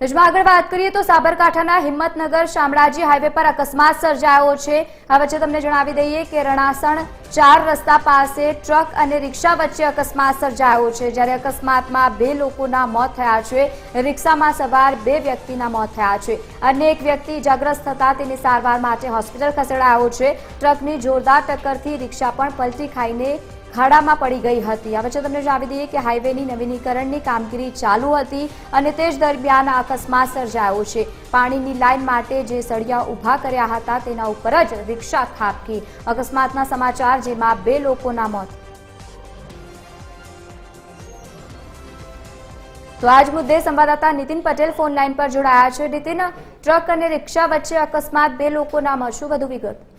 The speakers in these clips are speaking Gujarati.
નિજમાં આગળ વાત કરીએ તો સાબરકાંઠાના હિંમતનગર શામળાજી હાઈવે પર અકસ્માત સર્જાયો છે. આ વચ્ચે તમને જણાવી દઈએ કે રણાસણ ચાર રસ્તા પાસે ટ્રક અને રિક્ષા વચ્ચે અકસ્માત સર્જાયો છે. જ્યારે અકસ્માતમાં બે લોકોના મોત થયા છે. રિક્ષામાં સવાર બે વ્યક્તિના મોત થયા છે. અન્ય એક વ્યક્તિ ઇજાગ્રસ્ત થતા તેની સારવાર માટે હોસ્પિટલ ખસેડાયો છે. ટ્રકની જોરદાર ટક્કરથી રિક્ષા પણ પલટી ખાઈને ખાડામાં પડી ગઈ હતી. હવે છે તમને જણાવી દઈએ કે હાઈવેની નવીનીકરણની કામગીરી ચાલુ હતી અને તે જ દરમિયાન અકસ્માત સર્જાયો છે. પાણીની લાઇન માટે જે સળિયા ઊભા કર્યા હતા તેના ઉપર જ રિક્ષા ખાબકી. અકસ્માતના સમાચાર જેમાં બે લોકોના મોત. તો આજ મુદ્દે સંવાદદાતા નીતિન પટેલ ફોન લાઈન પર જોડાયા છે. નીતિન, ટ્રક અને રિક્ષા વચ્ચે અકસ્માત, બે લોકોના મોત. શું વધુ વિગત?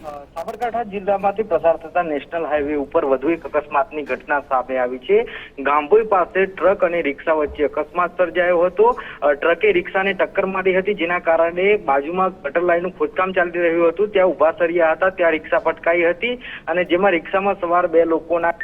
સાબરકાંઠા જિલ્લામાંથી પસાર થતા નેશનલ હાઈવે ઉપર વધુ એક અકસ્માતની ઘટના સામે આવી છે. ગાંભોઈ પાસે ટ્રક અને રિક્ષા વચ્ચે અકસ્માત સર્જાયો હતો. ટ્રકે રિક્ષાને ટક્કર મારી હતી, જેના કારણે બાજુમાં ગટર લાઈનનું ખોદકામ ચાલી રહ્યું હતું. ત્યાં ઊભા સર્યા હતા, ત્યાં રિક્ષા પટકાઈ હતી અને જેમાં રિક્ષામાં સવાર બે લોકોના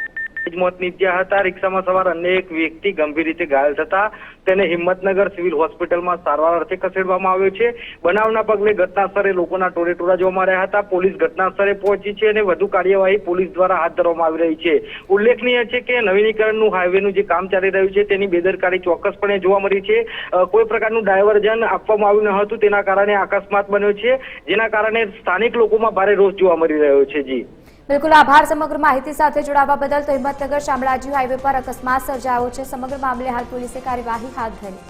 મોત નીપજ્યા હતા, રિક્ષામાં સવાર અન્ય એક વ્યક્તિ ગંભીર રીતે ઘાયલ થતા તેને હિંમતનગર સિવિલ હોસ્પિટલમાં સારવાર અર્થે ખસેડવામાં આવ્યો છે. બનાવના પગલે ઘટના સ્થળે લોકોના ટોળેટોળા જોવા મળ્યા હતા. પોલીસ ઘટના પહોંચી છે અને વધુ કાર્યવાહી પોલીસ દ્વારા હાથ ધરવામાં આવી રહી છે. ઉલ્લેખનીય છે કે નવીનીકરણનું હાઈવેનું જે કામ ચાલી રહ્યું છે, તેની બેદરકારી ચોક્કસપણે જોવા મળી છે. કોઈ પ્રકારનું ડાયવર્ઝન આપવામાં આવ્યું ન હતું, તેના કારણે અકસ્માત બન્યો છે, જેના કારણે સ્થાનિક લોકોમાં ભારે રોષ જોવા મળી રહ્યો છે. જી. બિલકુલ આભાર સમગ્ર માહિતી સાથે જોડાવા બદલ તો હિંમતનગર શામળાજી હાઈવે પર અકસ્માત સર્જાયો છે. સમગ્ર મામલે હાલ પોલીસે કાર્યવાહી હાથ ધરી.